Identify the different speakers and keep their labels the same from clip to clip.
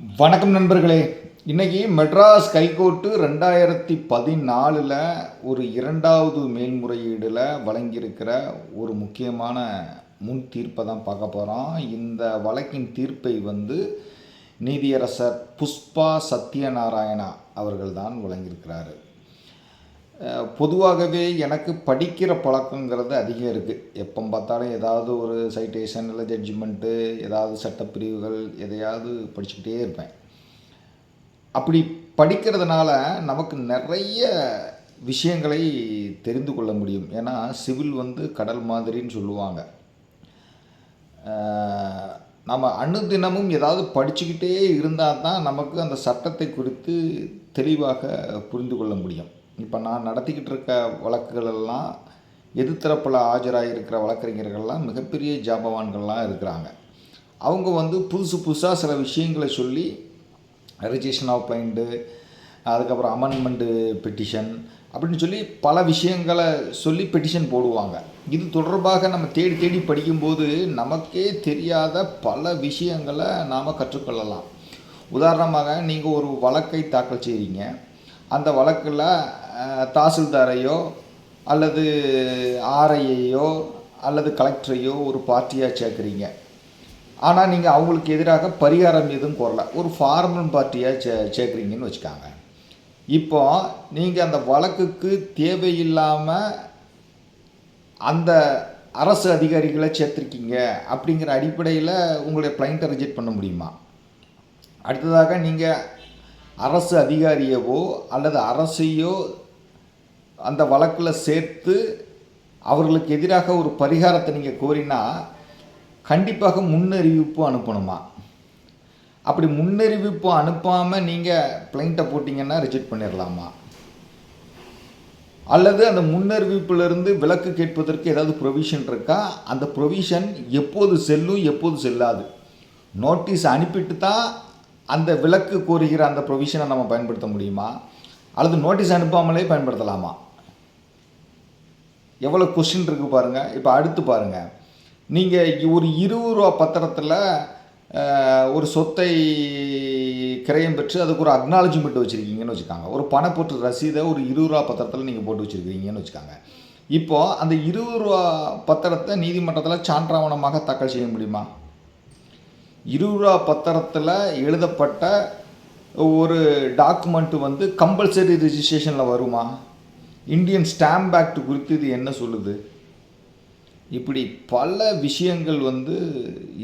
Speaker 1: வணக்கம் நண்பர்களே. இன்னைக்கு மெட்ராஸ் கைகோர்ட்டு ரெண்டாயிரத்தி பதினாலில் ஒரு இரண்டாவது மேல்முறையீடில் வழங்கியிருக்கிற ஒரு முக்கியமான முன் தீர்ப்பை தான் பார்க்க போகிறோம் இந்த வழக்கின் தீர்ப்பை வந்து நீதியரசர் புஷ்பா சத்யநாராயணா அவர்கள் தான் வழங்கியிருக்கிறாரு. பொதுவாகவே எனக்கு படிக்கிற பழக்கங்கிறது அதிகம் இருக்குது எப்போ பார்த்தாலும் ஏதாவது ஒரு சைட்டேஷன் இல்லை ஜட்ஜ்மெண்ட்டு ஏதாவது சட்டப்பிரிவுகள் எதையாவது படிச்சுக்கிட்டே இருப்பேன். அப்படி படிக்கிறதுனால நமக்கு நிறைய விஷயங்களை தெரிந்து கொள்ள முடியும். ஏன்னா சிவில் வந்து கடல் மாதிரின்னு சொல்லுவாங்க. நம்ம அணுதினமும் ஏதாவது படிச்சுக்கிட்டே இருந்தால் தான் நமக்கு அந்த சட்டத்தை குறித்து தெளிவாக புரிந்து கொள்ள முடியும். இப்போ நான் நடத்திக்கிட்டு இருக்க வழக்குகளெல்லாம் எதிர்த்தரப்பில் ஆஜராக இருக்கிற வழக்கறிஞர்கள்லாம் மிகப்பெரிய ஜாபவான்கள்லாம் இருக்கிறாங்க. அவங்க வந்து புதுசு புதுசாக சில விஷயங்களை சொல்லி ரெஜிஸ்ட்ரேஷன் ஆஃப் பிளைண்டு அதுக்கப்புறம் அமெண்ட்மெண்ட்டு பெட்டிஷன் அப்படின்னு சொல்லி பல விஷயங்களை சொல்லி பெட்டிஷன் போடுவாங்க. இது தொடர்பாக நம்ம தேடி தேடி படிக்கும்போது நமக்கே தெரியாத பல விஷயங்களை நாம் கற்றுக்கொள்ளலாம். உதாரணமாக நீங்கள் ஒரு வழக்கை தாக்கல் செய்கிறீங்க அந்த வழக்கில் தாசில்தாரையோ அல்லது ஆர்ஐயையோ அல்லது கலெக்டரையோ ஒரு பார்ட்டியாக சேர்க்குறீங்க. ஆனால் நீங்கள் அவங்களுக்கு எதிராக பரிகாரம் எதுவும் கோரல. ஒரு ஃபார்மல் பார்ட்டியாக சே சேர்க்குறீங்கன்னு வச்சுக்காங்க. இப்போ நீங்கள் அந்த வழக்குக்கு தேவையில்லாமல் அந்த அரசு அதிகாரிகளை சேர்த்துருக்கீங்க அப்படிங்கிற அடிப்படையில் உங்களுடைய பிளைண்ட்டை ரிஜெக்ட் பண்ண முடியுமா? அடுத்ததாக நீங்கள் அரசு அதிகாரியவோ அல்லது அரசையோ அந்த வழக்கில் சேர்த்து அவர்களுக்கு எதிராக ஒரு பரிகாரத்தை நீங்கள் கோரினா கண்டிப்பாக முன்னறிவிப்பு அனுப்பணுமா? அப்படி முன்னறிவிப்பு அனுப்பாமல் நீங்கள் பிளைண்ட்டை போட்டிங்கன்னா ரிஜெக்ட் பண்ணிடலாமா அல்லது அந்த முன்னறிவிப்பிலிருந்து விலக்கு கேட்பதற்கு ஏதாவது ப்ரொவிஷன் இருக்கா? அந்த ப்ரொவிஷன் எப்போது செல்லும் எப்போது செல்லாது? நோட்டீஸ் அனுப்பிட்டு தான் அந்த விலக்கு கோருகிற அந்த ப்ரொவிஷனை நம்ம பயன்படுத்த முடியுமா? அல்லது நோட்டீஸ் அனுப்பாமலே பயன்படுத்தலாமா? எவ்வளோ கொஸ்டின் இருக்குது பாருங்கள் இப்போ அடுத்து பாருங்கள் நீங்கள் ஒரு இருபது ரூபா பத்திரத்தில் ஒரு சொத்தை கிரயம் பெற்று அதுக்கு ஒரு அக்னாலஜ்மெண்ட் வச்சுருக்கீங்கன்னு வச்சுக்காங்க. ஒரு பணப்பொற்று ரசீதை ஒரு இருபது ரூபா பத்திரத்தில் நீங்கள் போட்டு வச்சுருக்கீங்கன்னு வச்சுக்காங்க. இப்போது அந்த இருபது ரூபா பத்திரத்தை நீதிமன்றத்தில் சான்றாவணமாக தாக்கல் செய்ய முடியுமா? இருபது ரூபா பத்திரத்தில் எழுதப்பட்ட ஒரு டாக்குமெண்ட்டு வந்து கம்பல்சரி ரிஜிஸ்ட்ரேஷனில் வருமா? இந்தியன் ஸ்டாம்ப் ஆக்ட் குறித்து இது என்ன சொல்லுது? இப்படி பல விஷயங்கள் வந்து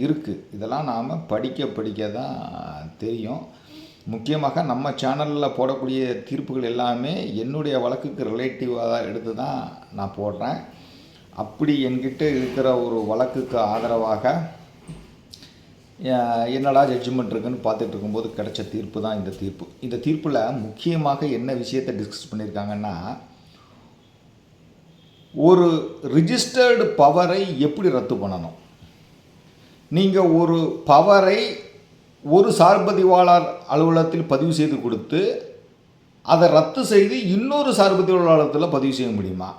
Speaker 1: இருக்குது இதெல்லாம் நாம் படிக்க படிக்க தான் தெரியும். முக்கியமாக நம்ம சேனலில் போடக்கூடிய தீர்ப்புகள் எல்லாமே என்னுடைய வழக்குக்கு ரிலேட்டிவாக தான் எடுத்து தான் நான் போடுறேன். அப்படி என்கிட்ட இருக்கிற ஒரு வழக்குக்கு ஆதரவாக என்னடா ஜட்ஜ்மெண்ட் இருக்குன்னு பார்த்துட்டு இருக்கும்போது கிடைச்ச தீர்ப்பு தான் இந்த தீர்ப்பு. இந்த தீர்ப்பில் முக்கியமாக என்ன விஷயத்தை டிஸ்கஸ் பண்ணியிருக்காங்கன்னா ஒரு ரிஜிஸ்டர்டு பவரை எப்படி ரத்து பண்ணணும்? நீங்கள் ஒரு பவரை ஒரு சார்பதிவாளர் அலுவலகத்தில் பதிவு செய்து கொடுத்து அதை ரத்து செய்து இன்னொரு சார்பதிவாளத்தில் அலுவலகத்தில் பதிவு செய்ய முடியுமா?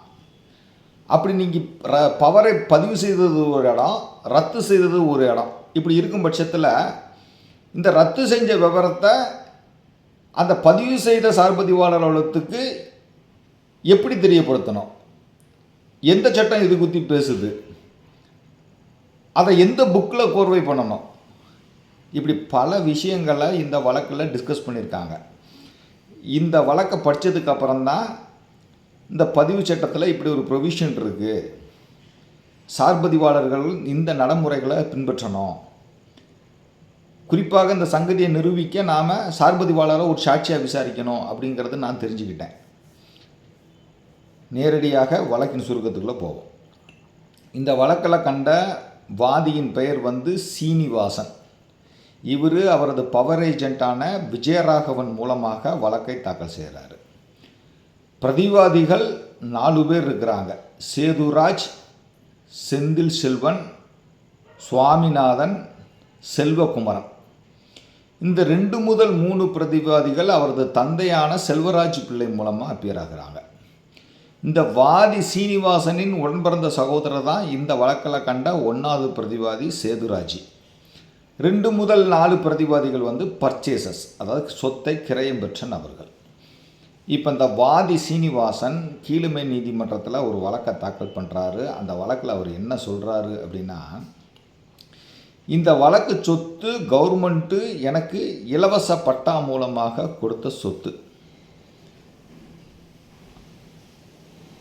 Speaker 1: அப்படி நீங்கள் ர பவரை பதிவு செய்தது ஒரு இடம் ரத்து செய்தது ஒரு இடம். இப்படி இருக்கும் பட்சத்தில் இந்த ரத்து செஞ்ச விவரத்தை அந்த பதிவு செய்த சார்பதிவாளர் அலுவலகத்துக்கு எப்படி தெரியப்படுத்தணும்? எந்த சட்டம் இது குத்தி பேசுது? அதை எந்த புக்கில் கோர்வை பண்ணணும்? இப்படி பல விஷயங்களை இந்த வழக்கில் டிஸ்கஸ் பண்ணியிருக்காங்க. இந்த வழக்கை படித்ததுக்கு அப்புறம்தான் இந்த பதிவு சட்டத்தில் இப்படி ஒரு ப்ரொவிஷன் இருக்குது சார்பதிவாளர்கள் இந்த நடைமுறைகளை பின்பற்றணும். குறிப்பாக இந்த சங்கதியை நிரூபிக்க நாம் சார்பதிவாளரை ஒரு சாட்சியாக விசாரிக்கணும் அப்படிங்கிறத நான் தெரிஞ்சுக்கிட்டேன். நேரடியாக வழக்கின் சுருக்கத்துக்குள்ளே போவோம். இந்த வழக்கில் கண்ட வாதியின் பெயர் வந்து சீனிவாசன். இவர் அவரது பவர் ஏஜென்ட்டான விஜயராகவன் மூலமாக வழக்கை தாக்கல் செய்கிறாரு பிரதிவாதிகள் நாலு பேர் இருக்கிறாங்க. சேதுராஜ் செந்தில் செல்வன் சுவாமிநாதன் செல்வகுமரன். இந்த ரெண்டு முதல் மூணு பிரதிவாதிகள் அவரது தந்தையான செல்வராஜ் பிள்ளை மூலமாக அப்பியர் ஆகிறாங்க. இந்த வாதி சீனிவாசனின் உடன்பிறந்த சகோதரர் தான் இந்த வழக்கில் கண்ட ஒன்றாவது பிரதிவாதி சேதுராஜி. ரெண்டு முதல் நாலு பிரதிவாதிகள் வந்து பர்ச்சேசஸ் அதாவது சொத்தை கிரயம் பெற்ற நபர்கள். இப்போ இந்த வாதி சீனிவாசன் கீழுமை நீதிமன்றத்தில் ஒரு வழக்கை தாக்கல் பண்ணுறாரு அந்த வழக்கில் அவர் என்ன சொல்கிறாரு அப்படின்னா இந்த வழக்கு சொத்து கவர்மெண்ட்டு எனக்கு இலவச பட்டா மூலமாக கொடுத்த சொத்து.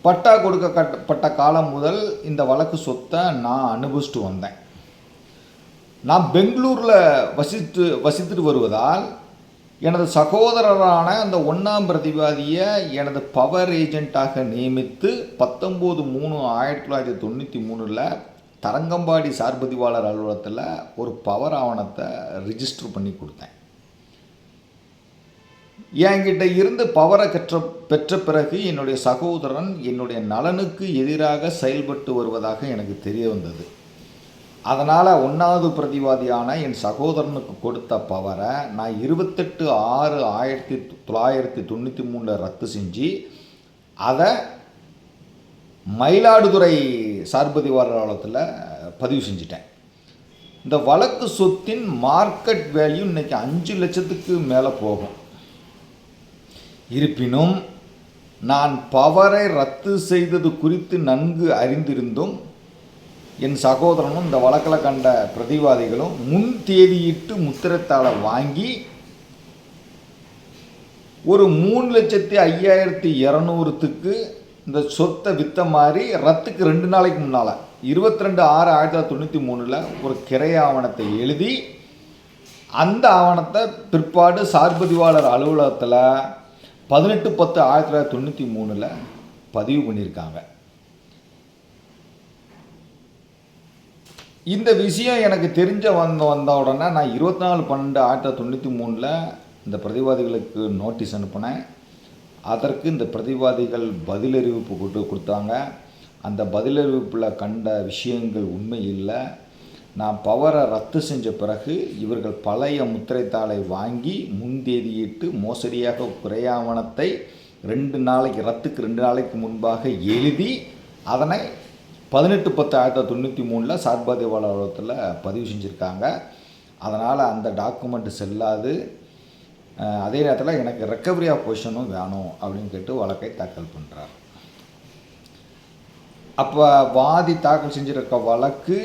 Speaker 1: பட்டா கொடுக்கப்பட்ட காலம் முதல் இந்த வழக்கு சொத்தை நான் அனுபவிச்சுட்டு வந்தேன். நான் பெங்களூரில் வசித்து வசித்துட்டு வருவதால் எனது சகோதரரான அந்த ஒன்றாம் பிரதிவாதியை எனது பவர் ஏஜெண்ட்டாக நியமித்து பத்தொம்போது மூணு ஆயிரத்தி தொள்ளாயிரத்தி தொண்ணூற்றி மூணில் தரங்கம்பாடி சார்பதிவாளர் அலுவலகத்தில் ஒரு பவர் ஆவணத்தை ரிஜிஸ்டர் பண்ணி கொடுத்தேன். என்கிட்ட இருந்து பவரை கற்ற பெற்ற பிறகு என்னுடைய சகோதரன் என்னுடைய நலனுக்கு எதிராக செயல்பட்டு வருவதாக எனக்கு தெரிய வந்தது. அதனால் ஒன்றாவது பிரதிவாதியான என் சகோதரனுக்கு கொடுத்த பவரை நான் இருபத்தெட்டு ஆறு ஆயிரத்தி தொள்ளாயிரத்தி தொண்ணூற்றி மூணில் ரத்து செஞ்சு அதை மயிலாடுதுறை சார்பதிவாளர் பதிவு செஞ்சிட்டேன். இந்த வழக்கு சொத்தின் மார்க்கெட் வேல்யூ இன்றைக்கி அஞ்சு லட்சத்துக்கு மேலே போகும். இருப்பினும் நான் பவரை ரத்து செய்தது குறித்து நன்கு அறிந்திருந்தும் என் சகோதரனும் இந்த வழக்கில் கண்ட பிரதிவாதிகளும் முன் தேதியிட்டு முத்திரத்தாளை வாங்கி ஒரு மூணு லட்சத்தி ஐயாயிரத்தி இரநூறுத்துக்கு இந்த சொத்தை விற்ற மாதிரி ரத்துக்கு ரெண்டு நாளைக்கு முன்னால் இருபத்தி ரெண்டு ஆறு ஆயிரத்தி தொள்ளாயிரத்தி தொண்ணூற்றி மூணில் ஒரு கிரை ஆவணத்தை எழுதி அந்த ஆவணத்தை பிற்பாடு சார்பதிவாளர் அலுவலகத்தில் பதினெட்டு பத்து ஆயிரத்தி தொள்ளாயிரத்தி தொண்ணூற்றி மூணில் பதிவு பண்ணியிருக்காங்க. இந்த விஷயம் எனக்கு தெரிஞ்ச வந்த வந்த உடனே நான் இருபத்தி நாலு பன்னெண்டு ஆயிரத்தி தொள்ளாயிரத்தி தொண்ணூற்றி மூணில் இந்த பிரதிவாதிகளுக்கு நோட்டீஸ் அனுப்பினேன். அதற்கு இந்த பிரதிவாதிகள் பதிலறிவிப்பு கொண்டு கொடுத்தாங்க. அந்த பதிலறிவிப்பில் கண்ட விஷயங்கள் உண்மை இல்லை. நான் பவரை ரத்து செஞ்ச பிறகு இவர்கள் பழைய முத்திரைத்தாளை வாங்கி முன்தேதியிட்டு மோசடியாக குறையாவணத்தை ரெண்டு நாளைக்கு ரத்துக்கு ரெண்டு நாளைக்கு முன்பாக எழுதி அதனை பதினெட்டு பத்து ஆயிரத்தி தொண்ணூற்றி மூணில் சார்பாதிவாளர் அலுவலகத்தில் பதிவு செஞ்சுருக்காங்க. அதனால் அந்த டாக்குமெண்ட் செல்லாது. அதே நேரத்தில் எனக்கு ரெக்கவரி ஆஃப் பொசிஷனும் வேணும் அப்படின்னு கேட்டு வழக்கை தாக்கல் பண்ணுறார் அப்போ வாதி தாக்கல் செஞ்சுருக்க வழக்கு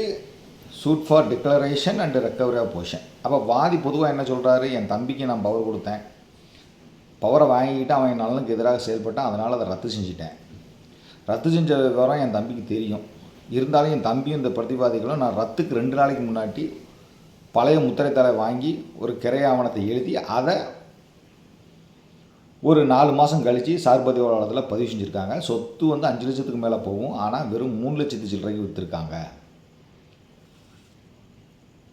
Speaker 1: suit for declaration and recovery of possession அப்போ வாதி பொதுவாக என்ன சொல்கிறாரு என் தம்பிக்கு நான் பவர் கொடுத்தேன். பவரை வாங்கிக்கிட்டு அவன் என் நலனுக்கு எதிராக செயல்பட்டான். அதனால் அதை ரத்து செஞ்சிட்டேன். ரத்து செஞ்ச விவரம் என் தம்பிக்கு தெரியும். இருந்தாலும் என் தம்பியும் இந்த பிரதிவாதிகளும் நான் ரத்துக்கு ரெண்டு நாளைக்கு முன்னாடி பழைய முத்திரைத்தாளை வாங்கி ஒரு கிரை ஆவணத்தை எழுதி அதை ஒரு நாலு மாதம் கழித்து சார்பதி பதிவு செஞ்சுருக்காங்க. சொத்து வந்து அஞ்சு லட்சத்துக்கு மேலே போகும். ஆனால் வெறும் மூணு லட்சத்து சில்லறைக்கு விற்றுருக்காங்க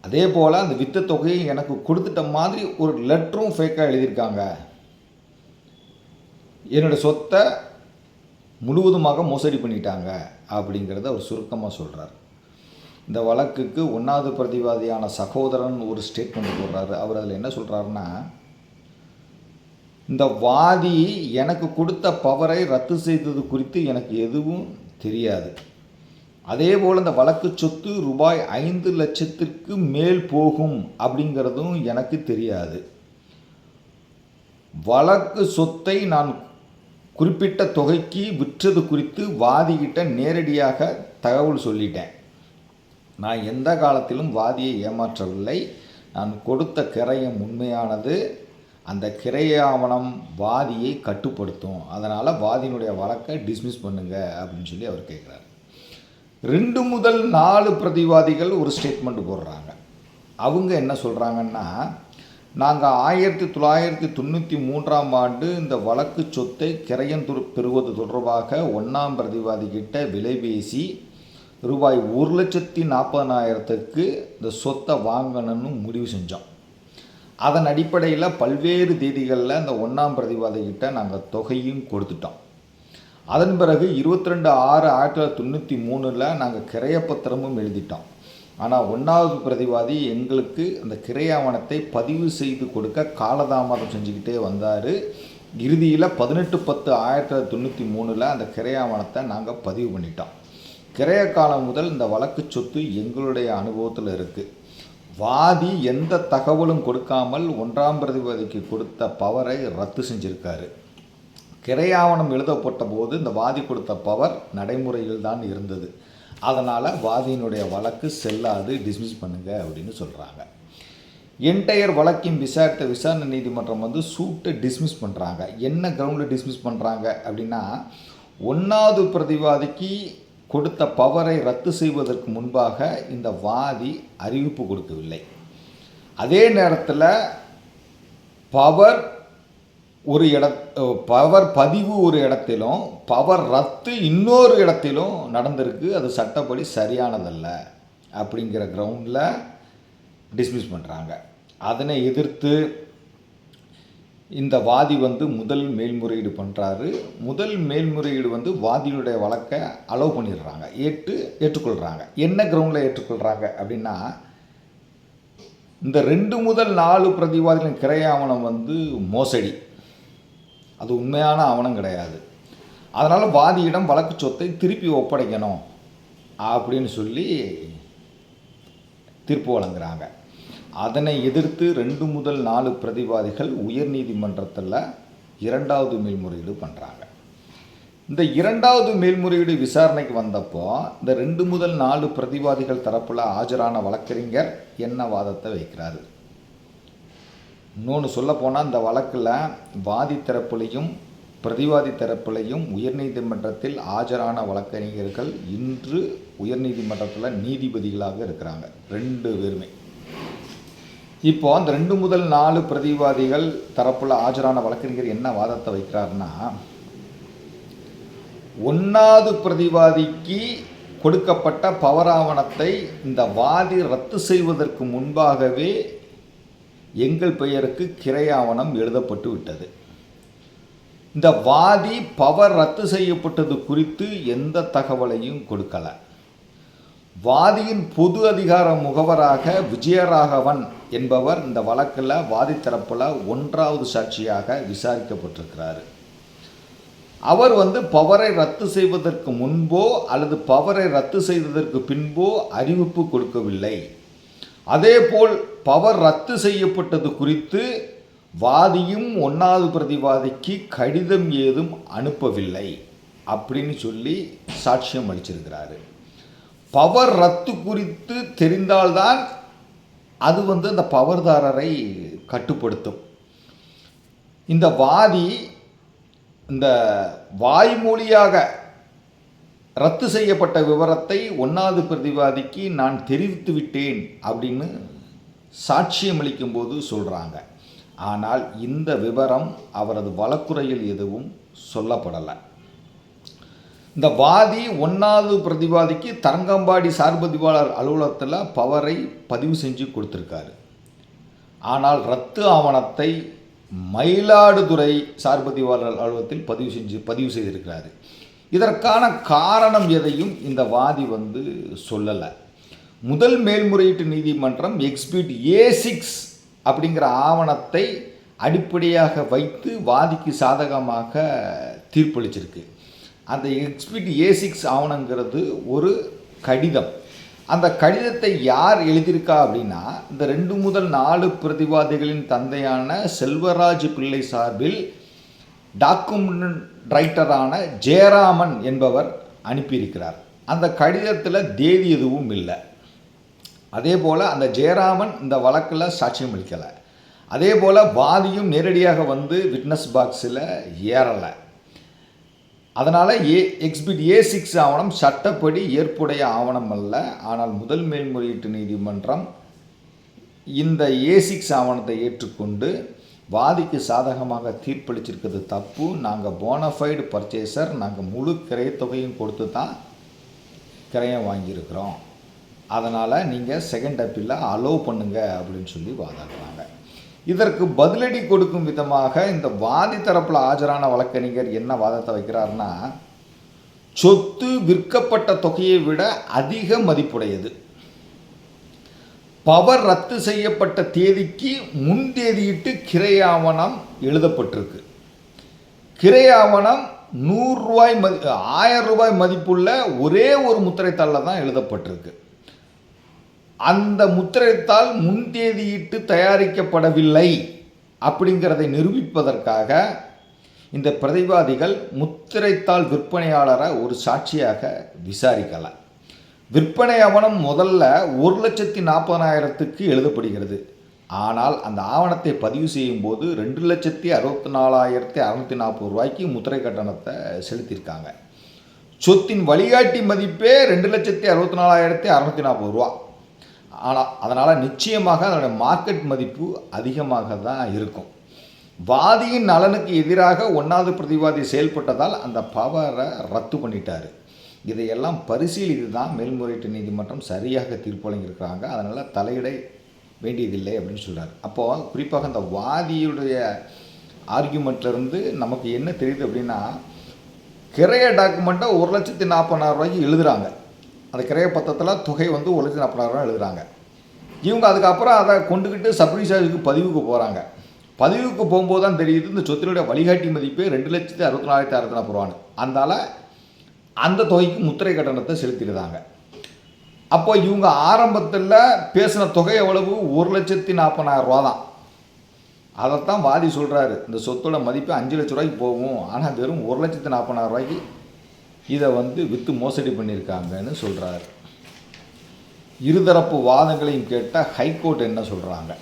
Speaker 1: அதே போல் அந்த வித்த தொகையை எனக்கு கொடுத்துட்ட மாதிரி ஒரு லெட்டரும் ஃபேக்காக எழுதியிருக்காங்க. என்னோட சொத்தை முழுவதுமாக மோசடி பண்ணிட்டாங்க அப்படிங்கிறத அவர் சுருக்கமாக சொல்கிறார் இந்த வழக்குக்கு ஒன்றாவது பிரதிவாதியான சகோதரன் ஒரு ஸ்டேட்மெண்ட் போடுறாரு. அவர் அதில் என்ன சொல்கிறாருன்னா இந்த வாதி எனக்கு கொடுத்த பவரை ரத்து செய்தது குறித்து எனக்கு எதுவும் தெரியாது. அதே போல் இந்த வழக்கு சொத்து ரூபாய் ஐந்து லட்சத்திற்கு மேல் போகும் அப்படிங்கிறதும் எனக்கு தெரியாது. வழக்கு சொத்தை நான் குறிப்பிட்ட தொகைக்கு விற்றது குறித்து வாதிகிட்ட நேரடியாக தகவல் சொல்லிட்டேன். நான் எந்த காலத்திலும் வாதியை ஏமாற்றவில்லை. நான் கொடுத்த கிரயம் உண்மையானது. அந்த கிரையாவணம் வாதியை கட்டுப்படுத்தும். அதனால் வாதியினுடைய வழக்கை டிஸ்மிஸ் பண்ணுங்க அப்படின்னு சொல்லி அவர் கேட்குறாரு. ரெண்டு முதல் நாலு பிரதிவாதிகள் ஒரு ஸ்டேட்மெண்ட் போடுறாங்க. அவங்க என்ன சொல்கிறாங்கன்னா நாங்கள் ஆயிரத்தி தொள்ளாயிரத்தி தொண்ணூற்றி மூன்றாம் ஆண்டு இந்த வழக்கு சொத்தை கிரயம் பெறுவது தொடர்பாக ஒன்றாம் பிரதிவாதிகிட்ட விலை பேசி ரூபாய் ஒரு லட்சத்தி நாற்பதனாயிரத்துக்கு இந்த சொத்தை வாங்கணும்னு முடிவு செஞ்சோம். அதன் அடிப்படையில் பல்வேறு தேதிகளில் இந்த ஒன்றாம் பிரதிவாதிகிட்ட நாங்கள் தொகையும் கொடுத்துட்டோம். அதன் பிறகு இருபத்தி ரெண்டு ஆறு ஆயிரத்தி தொள்ளாயிரத்தி தொண்ணூற்றி மூணில் நாங்கள் கிரையப்பத்திரமும் எழுதிட்டோம். ஆனால் ஒன்றாவது பிரதிவாதி எங்களுக்கு அந்த கிரையாவணத்தை பதிவு செய்து கொடுக்க காலதாமதம் செஞ்சுக்கிட்டே வந்தார். இறுதியில் பதினெட்டு பத்து ஆயிரத்தி தொள்ளாயிரத்தி தொண்ணூற்றி மூணில் அந்த கிரையாவணத்தை நாங்கள் பதிவு பண்ணிட்டோம். கிரைய காலம் முதல் இந்த வழக்கு சொத்து எங்களுடைய அனுபவத்தில் இருக்குது வாதி எந்த தகவலும் கொடுக்காமல் ஒன்றாம் பிரதிவாதிக்கு கொடுத்த பவரை ரத்து செஞ்சுருக்காரு. கிரையாவணம் எழுதப்பட்ட போது இந்த வாதி கொடுத்த பவர் நடைமுறையில் தான் இருந்தது. அதனால் வாதியினுடைய வழக்கு செல்லாது டிஸ்மிஸ் பண்ணுங்க அப்படின்னு சொல்கிறாங்க என்டையர் வழக்கின் விசாரித்த விசாரணை நீதிமன்றம் வந்து சூட்டை டிஸ்மிஸ் பண்ணுறாங்க என்ன கிரவுண்டில் டிஸ்மிஸ் பண்ணுறாங்க அப்படின்னா ஒன்றாவது பிரதிவாதிக்கு கொடுத்த பவரை ரத்து செய்வதற்கு முன்பாக இந்த வாதி அறிவிப்பு கொடுக்கவில்லை. அதே நேரத்தில் பவர் ஒரு இட பவர் பதிவு ஒரு இடத்திலும் பவர் ரத்து இன்னொரு இடத்திலும் நடந்திருக்கு. அது சட்டப்படி சரியானதல்ல அப்படிங்கிற கிரவுண்டில் டிஸ்மிஸ் பண்ணுறாங்க அதனை எதிர்த்து இந்த வாதி வந்து முதல் மேல்முறையீடு பண்ணுறாரு முதல் மேல்முறையீடு வந்து வாதியுடைய வழக்கை அலோவ் பண்ணிடுறாங்க. ஏற்று ஏற்றுக்கொள்கிறாங்க என்ன கிரவுண்டில் ஏற்றுக்கொள்கிறாங்க அப்படின்னா இந்த ரெண்டு முதல் நாலு பிரதிவாதிகளின் கிரையாவணம் வந்து மோசடி. அது உண்மையான ஆவணம் கிடையாது. அதனால் வாதியிடம் வழக்கு சொத்தை திருப்பி ஒப்படைக்கணும் அப்படின்னு சொல்லி தீர்ப்பு வழங்குறாங்க. அதனை எதிர்த்து ரெண்டு முதல் நாலு பிரதிவாதிகள் உயர்நீதிமன்றத்தில் இரண்டாவது மேல்முறையீடு பண்ணுறாங்க இந்த இரண்டாவது மேல்முறையீடு விசாரணைக்கு வந்தப்போ இந்த ரெண்டு முதல் நாலு பிரதிவாதிகள் தரப்பில் ஆஜரான வழக்கறிஞர் என்ன வாதத்தை வைக்கிறாரு? இன்னொன்று சொல்லப்போனால் இந்த வழக்கில் வாதி தரப்புலையும் பிரதிவாதி தரப்புலையும் உயர்நீதிமன்றத்தில் ஆஜரான வழக்கறிஞர்கள் இன்று உயர்நீதிமன்றத்தில் நீதிபதிகளாக இருக்கிறாங்க. ரெண்டு பேருமே. இப்போ அந்த ரெண்டு முதல் நாலு பிரதிவாதிகள் தரப்புல ஆஜரான வழக்கறிஞர் என்ன வாதத்தை வைக்கிறாருன்னா ஒன்றாவது பிரதிவாதிக்கு கொடுக்கப்பட்ட பவராவணத்தை இந்த வாதி ரத்து செய்வதற்கு முன்பாகவே எங்கள் பெயருக்கு கிரையாவணம் எழுதப்பட்டு விட்டது. இந்த வாதி பவர் ரத்து செய்யப்பட்டது குறித்து எந்த தகவலையும் கொடுக்கல. வாதியின் பொது அதிகார முகவராக விஜயராகவன் என்பவர் இந்த வழக்கில் வாதி தரப்பில் ஒன்றாவது சாட்சியாக விசாரிக்கப்பட்டிருக்கிறார். அவர் வந்து பவரை ரத்து செய்வதற்கு முன்போ அல்லது பவரை ரத்து செய்ததற்கு பின்போ அறிவிப்பு கொடுக்கவில்லை. அதேபோல் பவர் ரத்து செய்யப்பட்டது குறித்து வாதியும் ஒன்றாவது பிரதிவாதிக்கு கடிதம் ஏதும் அனுப்பவில்லை அப்படின்னு சொல்லி சாட்சியம் அளிச்சிருக்கிறாரு. பவர் ரத்து குறித்து தெரிந்தால்தான் அது வந்து அந்த பவர்தாரரை கட்டுப்படுத்தும். இந்த வாதி இந்த வாய்மொழியாக ரத்து செய்யப்பட்ட விவரத்தை ஒன்றாவது பிரதிவாதிக்கு நான் தெரிவித்து விட்டேன் அப்படின்னு சாட்சியம் அளிக்கும்போது சொல்கிறாங்க ஆனால் இந்த விவரம் அவரது வழக்குறையில் எதுவும் சொல்லப்படலை. இந்த வாதி ஒன்றாவது பிரதிவாதிக்கு தரங்கம்பாடி சார்பதிவாளர் அலுவலகத்தில் பவரை பதிவு செஞ்சு கொடுத்துருக்காரு. ஆனால் ரத்து ஆவணத்தை மயிலாடுதுறை சார்பதிவாளர் அலுவலகத்தில் பதிவு செஞ்சு பதிவு செய்திருக்கிறாரு. இதற்கான காரணம் எதையும் இந்த வாதி வந்து சொல்லலை. முதல் மேல்முறையீட்டு நீதிமன்றம் எக்ஸ்பிட் ஏ சிக்ஸ் அப்படிங்கிற ஆவணத்தை அடிப்படையாக வைத்து வாதிக்கு சாதகமாக தீர்ப்பளிச்சிருக்கு. அந்த எக்ஸ்பிட் ஏ சிக்ஸ் ஆவணங்கிறது ஒரு கடிதம். அந்த கடிதத்தை யார் எழுதியிருக்கா அப்படின்னா இந்த ரெண்டு முதல் நாலு பிரதிவாதிகளின் தந்தையான செல்வராஜ் பிள்ளை சார்பில் டாக்குமெண்ட் ரைட்டரான ஜெயராமன் என்பவர் அனுப்பியிருக்கிறார். அந்த கடிதத்தில் தேதி எதுவும் இல்லை. அதே போல் அந்த ஜெயராமன் இந்த வழக்கில் சாட்சியம் அளிக்கலை. அதே போல் வாதியும் நேரடியாக வந்து விட்னஸ் பாக்ஸில் ஏறலை. அதனால் ஏ எக்ஸ்பிட் ஏ சிக்ஸ் ஆவணம் சட்டப்படி ஏற்புடைய ஆவணம் அல்ல. ஆனால் முதல் மேல்முறையீட்டு நீதிமன்றம் இந்த ஏ சிக்ஸ் ஆவணத்தை ஏற்றுக்கொண்டு வாதிக்கு சாதகமாக தீர்ப்பளிச்சிருக்கிறது தப்பு. நாங்கள் போனஃபைடு பர்ச்சேசர் நாங்கள் முழு கிரையத்தொகையும் கொடுத்து தான் கிரையம் வாங்கியிருக்கிறோம். அதனால் நீங்கள் செகண்ட் அப்பீலில் அலோவ் பண்ணுங்க அப்படின்னு சொல்லி வாதாடுறாங்க. இதற்கு பதிலடி கொடுக்கும் விதமாக இந்த வாதி தரப்பில் ஆஜரான வழக்கறிஞர் என்ன வாதத்தை வைக்கிறாருன்னா சொத்து விற்கப்பட்ட தொகையை விட அதிக மதிப்புடையது. பவர் ரத்து செய்யப்பட்ட தேதிக்கு முன் தேதியிட்டு கிரை ஆவணம் எழுதப்பட்டிருக்கு. கிரை ஆவணம் நூறுரூவாய் மதி ஆயிரம் ரூபாய் மதிப்புள்ள ஒரே ஒரு முத்திரைத்தாளில் தான் எழுதப்பட்டிருக்கு. அந்த முத்திரைத்தாள் முன்தேதியிட்டு தயாரிக்கப்படவில்லை அப்படிங்கிறதை நிரூபிப்பதற்காக இந்த பிரதிவாதிகள் முத்திரைத்தாள் விற்பனையாளரை ஒரு சாட்சியாக விசாரிக்கலாம். விற்பனை ஆவணம் முதல்ல ஒரு லட்சத்தி நாற்பதாயிரத்துக்கு எழுதப்படுகிறது. ஆனால் அந்த ஆவணத்தை பதிவு செய்யும் போது ரெண்டு லட்சத்தி அறுபத்தி நாலாயிரத்தி அறநூற்றி நாற்பது ரூபாய்க்கு முத்திரை கட்டணத்தை செலுத்தியிருக்காங்க. சொத்தின் வழிகாட்டி மதிப்பே ரெண்டு லட்சத்தி அறுபத்தி நாலாயிரத்தி அறநூற்றி நாற்பது ரூபா. ஆனால் அதனால் நிச்சயமாக அதனுடைய மார்க்கெட் மதிப்பு அதிகமாக தான் இருக்கும். வாதியின் நலனுக்கு எதிராக ஒன்றாவது பிரதிவாதி செயல்பட்டதால் அந்த பவரை ரத்து பண்ணிட்டார். இதையெல்லாம் பரிசீலித்து தான் மேல்முறையீட்டு நீதிமன்றம் சரியாக தீர்ப்பு வழங்கியிருக்கிறாங்க அதனால் தலையிட வேண்டியதில்லை அப்படின்னு சொல்கிறார் அப்போது குறிப்பாக அந்த வாதியுடைய ஆர்கியூமெண்ட்லேருந்து நமக்கு என்ன தெரியுது அப்படின்னா கிரைய டாக்குமெண்ட்டை ஒரு லட்சத்தி நாற்பதாயிரம் ரூபாய்க்கு எழுதுகிறாங்க அந்த கிரைய பத்திரத்தில் தொகை வந்து ஒரு லட்சத்தி நாற்பதாயிரம் ரூபாய் எழுதுகிறாங்க இவங்க அதுக்கப்புறம் அதை கொண்டுக்கிட்டு சப்ரிசார்ஜுக்கு பதிவுக்கு போகிறாங்க பதிவுக்கு போகும்போது தான் தெரியுது இந்த சொத்தினுடைய வழிகாட்டி மதிப்பு ரெண்டு லட்சத்தி அறுபத்தி நாலாயிரத்தி அறுபத்தி நாற்பது ரூபான்னு. அதனால் அந்த தொகைக்கு முத்திரை கட்டணத்தை செலுத்திடுறாங்க அப்போ இவங்க ஆரம்பத்தில் பேசின தொகை எவ்வளவு? ஒரு லட்சத்தி நாற்பதாயிரம் ரூபா தான் அதைத்தான் வாதி சொல்கிறாரு இந்த சொத்தோட மதிப்பு அஞ்சு லட்ச ரூபாய்க்கு போகும். ஆனால் வெறும் ஒரு லட்சத்தி நாற்பதாயிரம் ரூபாய்க்கு இதை வந்து விற்று மோசடி பண்ணியிருக்காங்கன்னு சொல்கிறாரு இருதரப்பு வாதங்களையும் கேட்டால் ஹைகோர்ட் என்ன சொல்கிறாங்க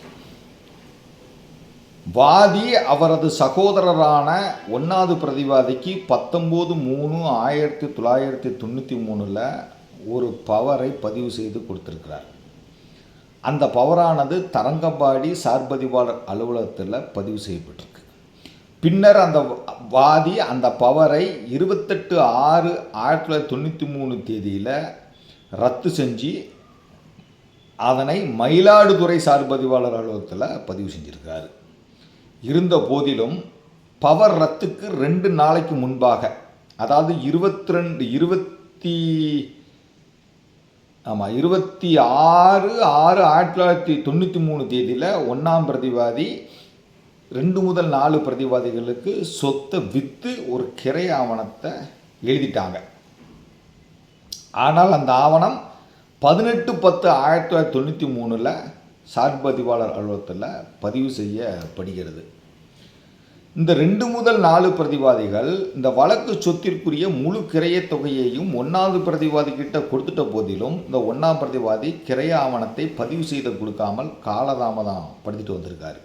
Speaker 1: வாதி அவரது சகோதரரான ஒன்றாவது பிரதிவாதிக்கு பத்தொம்போது மூணு ஆயிரத்தி தொள்ளாயிரத்தி தொண்ணூற்றி மூணில் ஒரு பவரை பதிவு செய்து கொடுத்துருக்கிறார். அந்த பவரானது தரங்கம்பாடி சார்பதிவாளர் அலுவலகத்தில் பதிவு செய்யப்பட்டிருக்கு. பின்னர் அந்த வாதி அந்த பவரை இருபத்தெட்டு ஆறு ஆயிரத்தி தொள்ளாயிரத்தி தொண்ணூற்றி மூணு தேதியில் ரத்து செஞ்சு அதனை மயிலாடுதுறை சார்பதிவாளர் அலுவலகத்தில் பதிவு செஞ்சுருக்காரு இருந்த போதிலும் பவர் ரத்துக்கு ரெண்டு நாளைக்கு முன்பாக அதாவது இருபத்தி ரெண்டு இருபத்தி ஆமாம் இருபத்தி ஆறு ஆறு ஆயிரத்தி தொள்ளாயிரத்தி தொண்ணூற்றி மூணு தேதியில் ஒன்றாம் பிரதிவாதி ரெண்டு முதல் நாலு பிரதிவாதிகளுக்கு சொத்தை விற்று ஒரு கிரை ஆவணத்தை எழுதிட்டாங்க. ஆனால் அந்த ஆவணம் பதினெட்டு பத்து ஆயிரத்தி தொள்ளாயிரத்தி தொண்ணூற்றி மூணில் சார்பதிவாளர் அலுவலகத்தில் பதிவு செய்யப்படுகிறது. இந்த ரெண்டு முதல் நாலு பிரதிவாதிகள் இந்த வழக்கு சொத்திற்குரிய முழு கிரைய தொகையையும் ஒன்றாவது பிரதிவாதி கிட்ட கொடுத்துட்ட போதிலும் இந்த ஒன்றாம் பிரதிவாதி கிரைய ஆவணத்தை பதிவு செய்து கொடுக்காமல் காலதாமதம் படுத்திட்டு வந்திருக்காரு.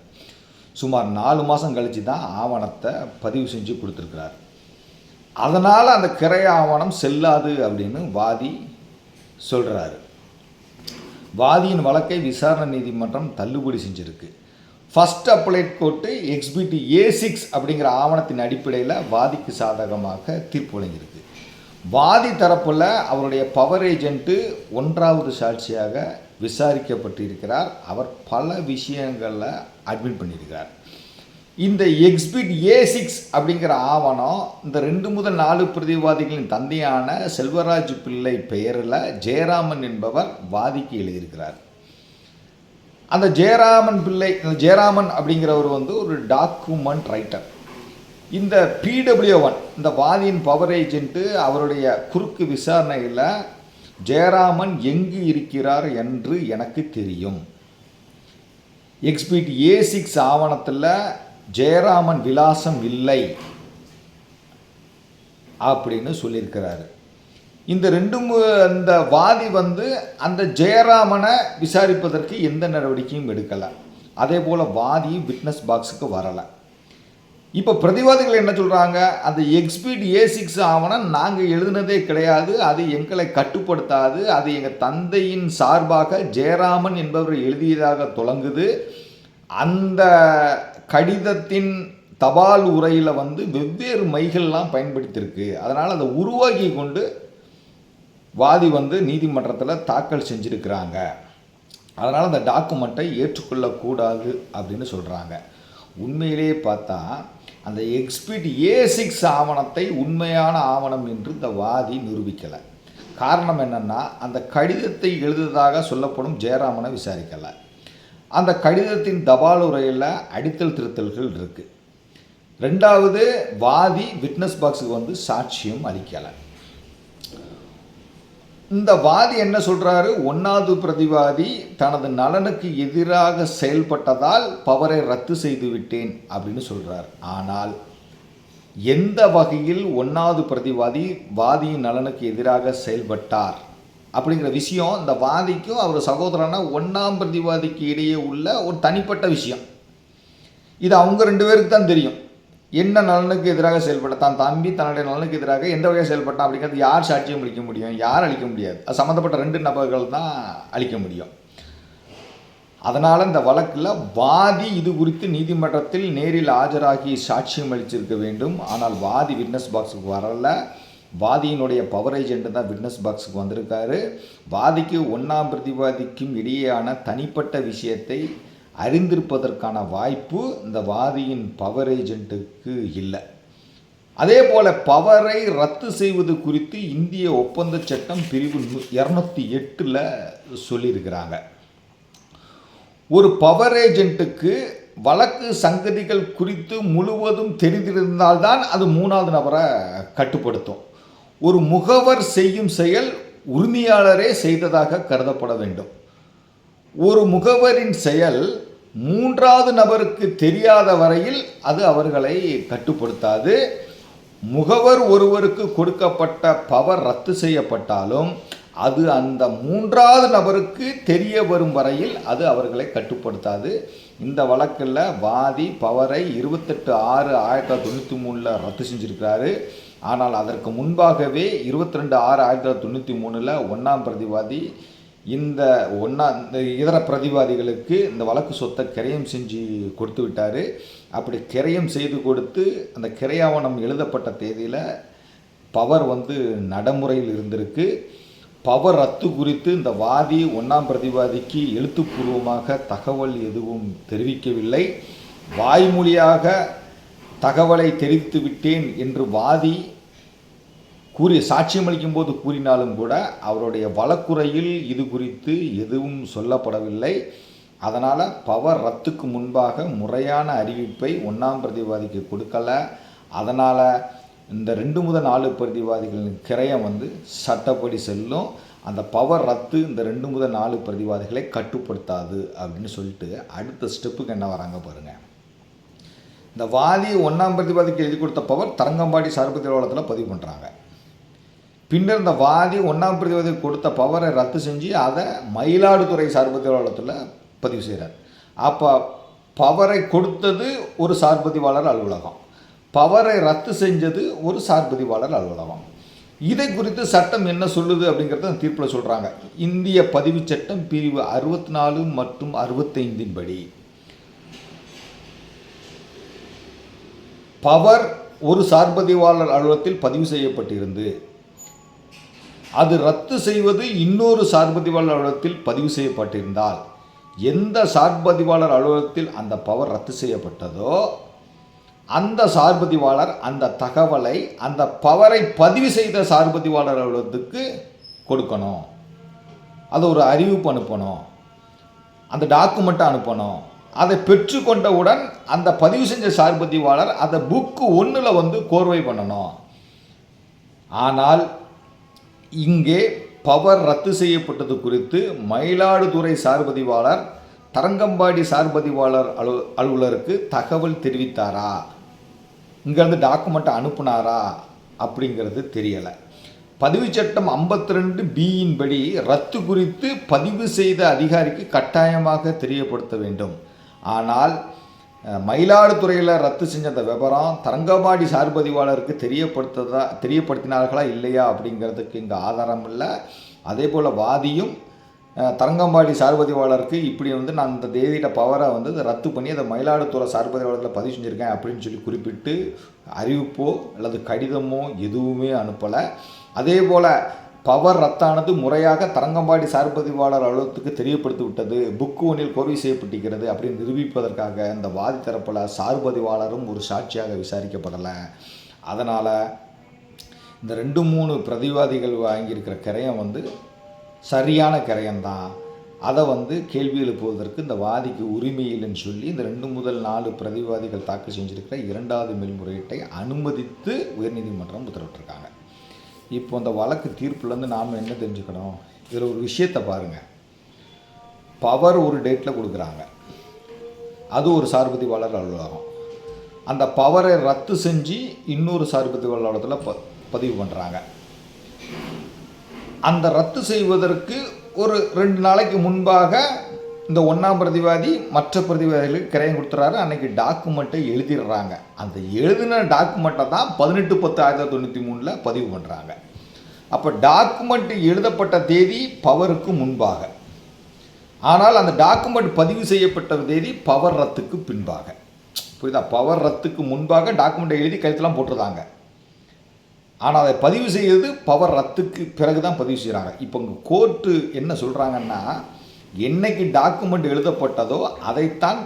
Speaker 1: சுமார் நாலு மாதம் கழித்து தான் ஆவணத்தை பதிவு செஞ்சு கொடுத்துருக்கிறார். அதனால் அந்த கிரைய ஆவணம் செல்லாது அப்படின்னு வாதி சொல்கிறாரு வாதியின் வழக்கை விசாரணை நீதிமன்றம் தள்ளுபடி செஞ்சுருக்கு. First applied court exhibit A six அப்படிங்கிற ஆவணத்தின் அடிப்படையில் வாதிக்கு சாதகமாக தீர்ப்பு வழங்கியிருக்கு. வாதி தரப்பில் அவருடைய பவர் ஏஜென்ட்டு ஒன்றாவது சாட்சியாக விசாரிக்கப்பட்டிருக்கிறார். அவர் பல விஷயங்களில் அட்மிட் பண்ணியிருக்கிறார். இந்த எக்ஸ்பிட் ஏ சிக்ஸ் அப்படிங்கிற ஆவணம் இந்த ரெண்டு முதல் நாலு பிரதிவாதிகளின் தந்தையான செல்வராஜ் பிள்ளை பெயரில் ஜெயராமன் என்பவர் வாதிக்கு எழுதியிருக்கிறார். அந்த ஜெயராமன் பிள்ளை ஜெயராமன் அப்படிங்கிறவர் வந்து ஒரு டாக்குமெண்ட் ரைட்டர் இந்த பிடபிள்யூ ஒன் இந்த வாதியின் பவர் ஏஜென்ட்டு அவருடைய குறுக்கு விசாரணையில் ஜெயராமன் எங்கு இருக்கிறார் என்று எனக்கு தெரியும். எக்ஸ்பிட் ஏ சிக்ஸ் ஆவணத்தில் ஜெயராமன் விலாசம் இல்லை அப்படின்னு சொல்லியிருக்கிறாரு. இந்த ரெண்டு அந்த வாதி வந்து அந்த ஜெயராமனை விசாரிப்பதற்கு எந்த நடவடிக்கையும் எடுக்கலை. அதே போல் வாதி விட்னஸ் பாக்ஸுக்கு வரலை. இப்போ பிரதிவாதிகள் என்ன சொல்கிறாங்க அந்த எக்ஸ்பீட் ஏ சிக்ஸ் ஆவணம் நாங்கள் எழுதினதே கிடையாது. அது எங்களை கட்டுப்படுத்தாது. அது எங்கள் தந்தையின் சார்பாக ஜெயராமன் என்பவர் எழுதியதாக தொடங்குது. அந்த கடிதத்தின் தபால் உரையில் வந்து வெவ்வேறு மைகள்லாம் பயன்படுத்தியிருக்கு. அதனால் அதை உருவாக்கி கொண்டு வாதி வந்து நீதிமன்றத்தில் தாக்கல் செஞ்சுருக்கிறாங்க. அதனால் அந்த டாக்குமெண்ட்டை ஏற்றுக்கொள்ளக்கூடாது அப்படின்னு சொல்கிறாங்க உண்மையிலேயே பார்த்தா அந்த எக்ஸ்பிட் ஏ சிக்ஸ் ஆவணத்தை உண்மையான ஆவணம் என்று இந்த வாதி நிரூபிக்கலை. காரணம் என்னென்னா அந்த கடிதத்தை எழுதுவதாக சொல்லப்படும் ஜெயராமனை விசாரிக்கலை. அந்த கடிதத்தின் தபால் உரையில் அடித்தல் திருத்தல்கள் இருக்குது ரெண்டாவது வாதி விட்னஸ் பாக்ஸுக்கு வந்து சாட்சியம் அளிக்கலை. இந்த வாதி என்ன சொல்கிறாரு ஒன்னாவது பிரதிவாதி தனது நலனுக்கு எதிராக செயல்பட்டதால் பவரை ரத்து செய்து விட்டேன் அப்படின்னு சொல்கிறார் ஆனால் எந்த வகையில் ஒன்றாவது பிரதிவாதி வாதியின் நலனுக்கு எதிராக செயல்பட்டார்? அப்படிங்கிற விஷயம் இந்த வாதிக்கும் அவர் சகோதரனா ஒன்றாம் பிரதிவாதிக்கு இடையே உள்ள ஒரு தனிப்பட்ட விஷயம். இது அவங்க ரெண்டு பேருக்கு தான் தெரியும். என்ன நலனுக்கு எதிராக செயல்பட்ட தான் தம்பி தன்னுடைய நலனுக்கு எதிராக எந்த வகையாக செயல்பட்டான் அப்படிங்கிறது யார் சாட்சியம் அளிக்க முடியும் யார் அளிக்க முடியாது. அது சம்மந்தப்பட்ட ரெண்டு நபர்கள் தான் அளிக்க முடியும். அதனால் இந்த வழக்கில் வாதி இது குறித்து நீதிமன்றத்தில் நேரில் ஆஜராகி சாட்சியம் அளிச்சிருக்க வேண்டும். ஆனால் வாதி விட்னஸ் பாக்ஸுக்கு வரல. வாதியினுடைய பவர் ஏஜென்ட் தான் விட்னஸ் பாக்ஸுக்கு வந்திருக்காரு. வாதிக்கு ஒன்றாம் பிரதிவாதிக்கும் இடையேயான தனிப்பட்ட விஷயத்தை அறிந்திருப்பதற்கான வாய்ப்பு இந்த வாதியின் பவர் ஏஜென்ட்டுக்கு இல்லை. அதே போல் பவரை ரத்து செய்வது குறித்து இந்திய ஒப்பந்த சட்டம் பிரிவு இரநூத்தி எட்டில் சொல்லியிருக்கிறாங்க. ஒரு பவர் ஏஜென்ட்டுக்கு வழக்கு சங்கதிகள் குறித்து முழுவதும் தெரிந்திருந்தால்தான் அது மூணாவது நபரை கட்டுப்படுத்தும். ஒரு முகவர் செய்யும் செயல் உரிமையாளரே செய்ததாக கருதப்பட வேண்டும். ஒரு முகவரின் செயல் மூன்றாவது நபருக்கு தெரியாத வரையில் அது அவர்களை கட்டுப்படுத்தாது. முகவர் ஒருவருக்கு கொடுக்கப்பட்ட பவர் ரத்து செய்யப்பட்டாலும் அது அந்த மூன்றாவது நபருக்கு தெரிய வரும் வரையில் அது அவர்களை கட்டுப்படுத்தாது. இந்த வழக்கில் வாதி பவரை இருபத்தெட்டு ஆறு ஆயிரத்தி தொள்ளாயிரத்தி தொண்ணூற்றி மூணில் ரத்து செஞ்சுருக்கிறாரு. ஆனால் அதற்கு முன்பாகவே இருபத்தி ரெண்டு ஆறு ஆயிரத்தி தொள்ளாயிரத்தி தொண்ணூற்றி மூணில் ஒன்றாம் பிரதிவாதி இந்த ஒன்றா இந்த இதர பிரதிவாதிகளுக்கு இந்த வழக்கு சொத்தை கிரயம் செஞ்சு கொடுத்து விட்டார். அப்படி கிரயம் செய்து கொடுத்து அந்த கிரையாவணம் எழுதப்பட்ட தேதியில் பவர் வந்து நடைமுறையில் இருந்திருக்கு. பவர் ரத்து குறித்து இந்த வாதி ஒன்றாம் பிரதிவாதிக்கு எழுத்துப்பூர்வமாக தகவல் எதுவும் தெரிவிக்கவில்லை. வாய்மொழியாக தகவலை தெரிவித்து விட்டேன் என்று வாதி கூறிய சாட்சியம் அளிக்கும் போது கூறினாலும் கூட அவருடைய வழக்குறையில் இது குறித்து எதுவும் சொல்லப்படவில்லை. அதனால் பவர் ரத்துக்கு முன்பாக முறையான அறிவிப்பை ஒன்றாம் பிரதிவாதிக்கு கொடுக்கல. அதனால் இந்த ரெண்டு முதல் நாலு பிரதிவாதிகளின் கிரயம் வந்து சட்டப்படி செல்லும். அந்த பவர் ரத்து இந்த ரெண்டு முதல் நாலு பிரதிவாதிகளை கட்டுப்படுத்தாது அப்படின்னு சொல்லிட்டு அடுத்த ஸ்டெப்புக்கு என்ன வராங்க பாருங்கள் இந்த வாதி ஒன்றாம் பிரதிவாதிக்கு எழுதி கொடுத்த பவர் தரங்கம்பாடி சார்பு அலுவலகத்தில் பதிவு பண்ணுறாங்க பின்னர் இந்த வாதி ஒன்றாம் பிரதிவாதிக்கு கொடுத்த பவரை ரத்து செஞ்சு அதை மயிலாடுதுறை சார்பதி அலுவலகத்தில் பதிவு செய்கிறார் அப்போ பவரை கொடுத்தது ஒரு சார்பதிவாளர் அலுவலகம். பவரை ரத்து செஞ்சது ஒரு சார்பதிவாளர் அலுவலகம். இதை குறித்து சட்டம் என்ன சொல்லுது அப்படிங்கிறத தீர்ப்பில் சொல்கிறாங்க இந்திய பதிவு சட்டம் பிரிவு அறுபத்தி நாலு மற்றும் அறுபத்தைந்தின் படி. பவர் ஒரு சார்பதிவாளர் அலுவலகத்தில் பதிவு செய்யப்பட்டிருந்து அது ரத்து செய்வது இன்னொரு சார்பதிவாளர் அலுவலகத்தில் பதிவு செய்யப்பட்டிருந்தால் எந்த சார்பதிவாளர் அலுவலகத்தில் அந்த பவர் ரத்து செய்யப்பட்டதோ அந்த சார்பதிவாளர் அந்த தகவலை அந்த பவரை பதிவு செய்த சார்பதிவாளர் அலுவலகத்துக்கு கொடுக்கணும். அது ஒரு அறிவிப்பு அனுப்பணும். அந்த டாக்குமெண்ட்டை அனுப்பணும். அதை பெற்றுக்கொண்டவுடன் அந்த பதிவு செஞ்ச சார்பதிவாளர் அதை புக்கு ஒன்றில் வந்து கோர்வை பண்ணணும். ஆனால் இங்கே பவர் ரத்து செய்யப்பட்டது குறித்து மயிலாடுதுறை சார்பதிவாளர் தரங்கம்பாடி சார்பதிவாளர் அலு அலுவலருக்கு தகவல் தெரிவித்தாரா? இங்கேருந்து டாக்குமெண்ட்டை அனுப்புனாரா? அப்படிங்கிறது தெரியலை. பதிவு சட்டம் ஐம்பத்தி ரெண்டு பியின் படி ரத்து குறித்து பதிவு செய்த அதிகாரிக்கு கட்டாயமாக தெரியப்படுத்த வேண்டும். ஆனால் மயிலாடுதுறையில் ரத்து செஞ்ச அந்த விவரம் தரங்கம்பாடி சார்பதிவாளருக்கு தெரியப்படுத்ததா தெரியப்படுத்தினார்களா இல்லையா அப்படிங்கிறதுக்கு இங்கே ஆதாரம் இல்லை. அதே போல் வாதியும் தரங்கம்பாடி சார்பதிவாளருக்கு இப்படி வந்து நான் அந்த தேதியிட பவரை வந்து இதை ரத்து பண்ணி அதை மயிலாடுதுறை சார்பதிவாளத்தில் பதிவு செஞ்சுருக்கேன் அப்படின்னு சொல்லி குறிப்பிட்டு அறிவிப்போ அல்லது கடிதமோ எதுவுமே அனுப்பலை. அதே போல் பவர் ரத்தானது முறையாக தரங்கம்பாடி சார்பதிவாளர் அலுவலகத்துக்கு தெரியப்படுத்தி விட்டது புக்கு ஒன்றில் கோர்வை செய்யப்பட்டிருக்கிறது அப்படின்னு நிரூபிப்பதற்காக இந்த வாதி தரப்பில் சார்பதிவாளரும் ஒரு சாட்சியாக விசாரிக்கப்படலை. அதனால் இந்த ரெண்டு மூணு பிரதிவாதிகள் வாங்கியிருக்கிற கிரயம் வந்து சரியான கிரயம்தான் அதை வந்து கேள்வி எழுப்புவதற்கு இந்த வாதிக்கு உரிமை இல்லைன்னு சொல்லி இந்த ரெண்டு முதல் நாலு பிரதிவாதிகள் தாக்கல் செஞ்சிருக்கிற இரண்டாவது மேல்முறையீட்டை அனுமதித்து உயர்நீதிமன்றம் உத்தரவிட்டிருக்காங்க. இப்போ அந்த வழக்கு தீர்ப்புலேருந்து நாம் என்ன தெரிஞ்சுக்கணும்? இதில் ஒரு விஷயத்தை பாருங்கள் பவர் ஒரு டேட்டில் கொடுக்குறாங்க. அது ஒரு சார்பதிவாளர் அலுவலகம். அந்த பவரை ரத்து செஞ்சு இன்னொரு சார்பதிவாளர் அலுவலகத்தில் ப பதிவு பண்ணுறாங்க அந்த ரத்து செய்வதற்கு ஒரு ரெண்டு நாளைக்கு முன்பாக இந்த ஒன்றாம் பிரதிவாதி மற்ற பிரதிவாதிகளுக்கு கிரையம் கொடுத்துறாரு. அன்றைக்கி டாக்குமெண்ட்டை எழுதிடுறாங்க. அந்த எழுதின டாக்குமெண்ட்டை தான் பதினெட்டு பத்து ஆயிரத்தி தொண்ணூற்றி மூணில் பதிவு பண்ணுறாங்க அப்போ டாக்குமெண்ட் எழுதப்பட்ட தேதி பவருக்கு முன்பாக. ஆனால் அந்த டாக்குமெண்ட் பதிவு செய்யப்பட்ட தேதி பவர் ரத்துக்கு பின்பாக. புரியுதா? பவர் ரத்துக்கு முன்பாக டாக்குமெண்ட்டை எழுதி கழுத்தெல்லாம் போட்டிருந்தாங்க ஆனால் அதை பதிவு செய்யறது பவர் ரத்துக்கு பிறகு தான் பதிவு செய்கிறாங்க இப்போ இங்கே கோர்ட்டு என்ன சொல்கிறாங்கன்னா என்னைக்கு டாக்குமெண்ட் எழுதப்பட்டதோ அதைத்தான்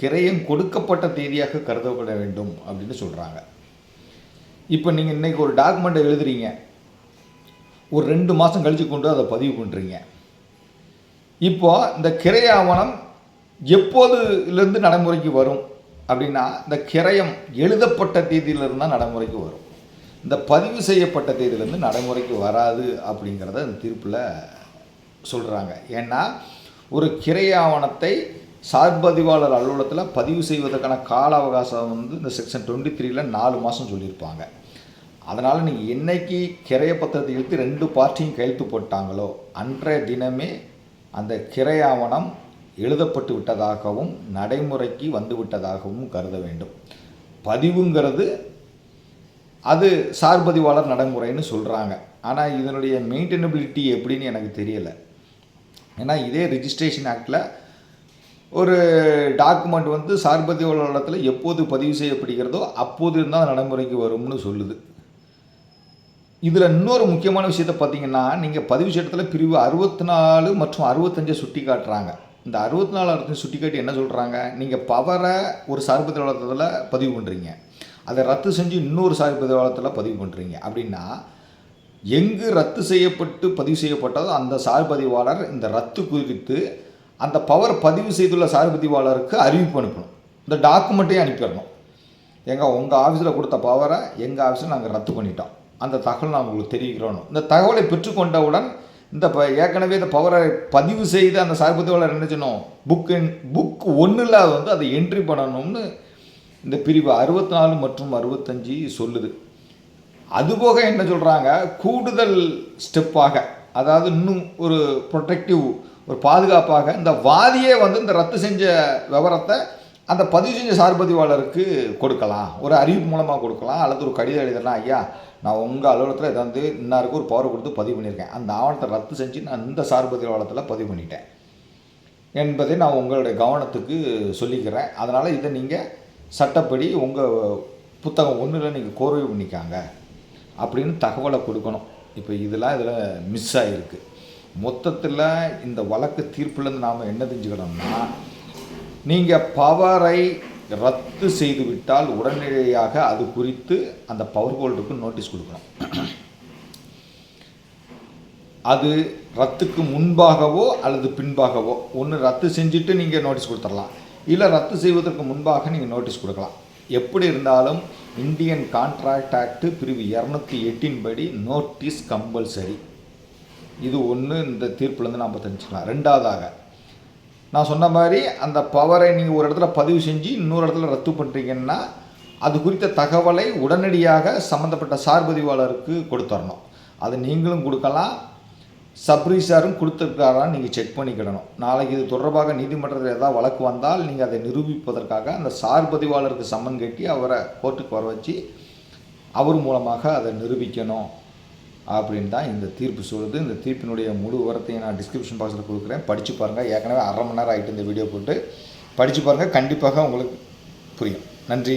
Speaker 1: கிரயம் கொடுக்கப்பட்ட தேதியாக கருதப்பட வேண்டும் அப்படின்னு சொல்கிறாங்க இப்போ நீங்கள் இன்றைக்கி ஒரு டாக்குமெண்ட்டை எழுதுறீங்க. ஒரு ரெண்டு மாதம் கழித்து கொண்டு அதை பதிவு பண்ணுறீங்க இப்போது இந்த கிரை ஆவணம் எப்போதுலேருந்து நடைமுறைக்கு வரும் அப்படின்னா இந்த கிரயம் எழுதப்பட்ட தேதியிலிருந்து தான் நடைமுறைக்கு வரும். இந்த பதிவு செய்யப்பட்ட தேதியிலேருந்து நடைமுறைக்கு வராது அப்படிங்கிறத அந்த தீர்ப்பில் சொல்கிறாங்க ஏன்னா ஒரு கிரை ஆவணத்தை சார்பதிவாளர் அலுவலகத்தில் பதிவு செய்வதற்கான கால அவகாசம் வந்து இந்த செக்ஷன் டுவெண்ட்டி த்ரீல நாலு மாதம் சொல்லியிருப்பாங்க. அதனால் நீங்கள் என்னைக்கு கிரைய பத்திரத்தை இழுத்து ரெண்டு பார்ட்டியும் கையெழுத்து போட்டாங்களோ அன்றைய தினமே அந்த கிரை ஆவணம் எழுதப்பட்டு விட்டதாகவும் நடைமுறைக்கு வந்து விட்டதாகவும் கருத வேண்டும். பதிவுங்கிறது அது சார்பதிவாளர் நடைமுறைன்னு சொல்கிறாங்க ஆனால் இதனுடைய மெயின்டெனபிலிட்டி எப்படின்னு எனக்கு தெரியலை. ஏன்னா இதே ரிஜிஸ்ட்ரேஷன் ஆக்டில் ஒரு டாக்குமெண்ட் வந்து சார்பதிவாளத்தில் எப்போது பதிவு செய்யப்படுகிறதோ அப்போது இருந்தால் நடைமுறைக்கு வரும்னு சொல்லுது. இதில் இன்னொரு முக்கியமான விஷயத்த பார்த்தீங்கன்னா நீங்கள் பதிவு சட்டத்தில் பிரிவு அறுபத்தி நாலு மற்றும் அறுபத்தஞ்சை சுட்டி காட்டுறாங்க இந்த அறுபத்தி நாலு அறுபத்தஞ்சு சுட்டி காட்டி என்ன சொல்கிறாங்க நீங்கள் பவரை ஒரு சார்பதிவாளத்தில் பதிவு பண்ணுறீங்க அதை ரத்து செஞ்சு இன்னொரு சார்பதிவாளத்தில் பதிவு பண்ணுறீங்க அப்படின்னா எங்கு ரத்து செய்யப்பட்டு பதிவு செய்யப்பட்டதோ அந்த சார்பதிவாளர் இந்த ரத்து குறித்து அந்த பவர் பதிவு செய்துள்ள சார்பதிவாளருக்கு அறிவிப்பு அனுப்பணும். இந்த டாக்குமெண்ட்டையும் அனுப்பிடணும். எங்கள் உங்கள் ஆஃபீஸில் கொடுத்த பவரை எங்கள் ஆஃபீஸில் நாங்கள் ரத்து பண்ணிட்டோம். அந்த தகவல் நான் உங்களுக்கு தெரிவிக்கிறோம் இந்த தகவலை பெற்றுக்கொண்டவுடன் இந்த ப ஏற்கனவே இந்த பவரை பதிவு செய்து அந்த சார்பதிவாளர் என்ன செய்யணும்? புக் புக் ஒன்றில் வந்து அதை என்ட்ரி பண்ணணும்னு இந்த பிரிவு அறுபத்தி நாலு மற்றும் அறுபத்தஞ்சு சொல்லுது. அதுபோக என்ன சொல்கிறாங்க கூடுதல் ஸ்டெப்பாக அதாவது இன்னும் ஒரு ப்ரொடெக்டிவ் ஒரு பாதுகாப்பாக இந்த வாதியே வந்து இந்த ரத்து செஞ்ச விவரத்தை அந்த பதிவு செஞ்ச சார்பதிவாளருக்கு கொடுக்கலாம். ஒரு அறிவிப்பு மூலமாக கொடுக்கலாம். அல்லது ஒரு கடிதம் எழுதலாம் ஐயா நான் உங்கள் அலுவலகத்தில் இதை வந்து இன்னாருக்கு ஒரு பவர் கொடுத்து பதிவு பண்ணியிருக்கேன். அந்த ஆவணத்தை ரத்து செஞ்சு நான் இந்த சார்பதிவாளத்தில் பதிவு பண்ணிட்டேன். என்பதை நான் உங்களுடைய கவனத்துக்கு சொல்லிக்கிறேன். அதனால் இதை நீங்கள் சட்டப்படி உங்கள் புத்தகம் ஒன்றில் நீங்கள் கோர்வை பண்ணிக்காங்க. அப்படின்னு தகவலை கொடுக்கணும். இப்போ இதெல்லாம் இதில் மிஸ் ஆகிருக்கு மொத்தத்தில் இந்த வழக்கு தீர்ப்புலேருந்து நாம் என்ன தெரிஞ்சுக்கணும்னா நீங்கள் பவரை ரத்து செய்துவிட்டால் உடனடியாக அது குறித்து அந்த பவர் ஹோல்டருக்கு நோட்டீஸ் கொடுக்கணும். அது ரத்துக்கு முன்பாகவோ அல்லது பின்பாகவோ. ஒன்று ரத்து செஞ்சுட்டு நீங்கள் நோட்டீஸ் கொடுத்துடலாம். இல்லை ரத்து செய்வதற்கு முன்பாக நீங்கள் நோட்டீஸ் கொடுக்கலாம். எப்படி இருந்தாலும் இந்தியன் கான்ட்ராக்ட் ஆக்ட் பிரிவு இரநூத்தி எட்டின் படி நோட்டீஸ் கம்பல்சரி. இது ஒன்று இந்த தீர்ப்புலேருந்து நாம் தெரிஞ்சுக்கலாம். ரெண்டாவதாக நான் சொன்ன மாதிரி அந்த பவரை நீங்கள் ஒரு இடத்துல பதிவு செஞ்சு இன்னொரு இடத்துல ரத்து பண்ணுறீங்கன்னா அது குறித்த தகவலை உடனடியாக சம்மந்தப்பட்ட சார்பதிவாளருக்கு கொடுத்துடணும் அது நீங்களும் கொடுக்கலாம் சப்ரீசாரும் கொடுத்துருக்காரான்னு நீங்கள் செக் பண்ணிக்கிடணும். நாளைக்கு இது தொடர்பாக நீதிமன்றத்தில் ஏதாவது வழக்கு வந்தால் நீங்கள் அதை நிரூபிப்பதற்காக அந்த சார் பதிவாளருக்கு சம்மன் கட்டி அவரை கோர்ட்டுக்கு வர வச்சு அவர் மூலமாக அதை நிரூபிக்கணும் அப்படின்னு தான் இந்த தீர்ப்பு சொல்லுது. இந்த தீர்ப்பினுடைய முழு விவரத்தையும் நான் டிஸ்கிரிப்ஷன் பாக்ஸில் கொடுக்குறேன். படித்து பாருங்கள் ஏற்கனவே அரை மணி நேரம் ஆகிட்டு இந்த வீடியோ போட்டு படித்து பாருங்கள் கண்டிப்பாக உங்களுக்கு புரியும். நன்றி.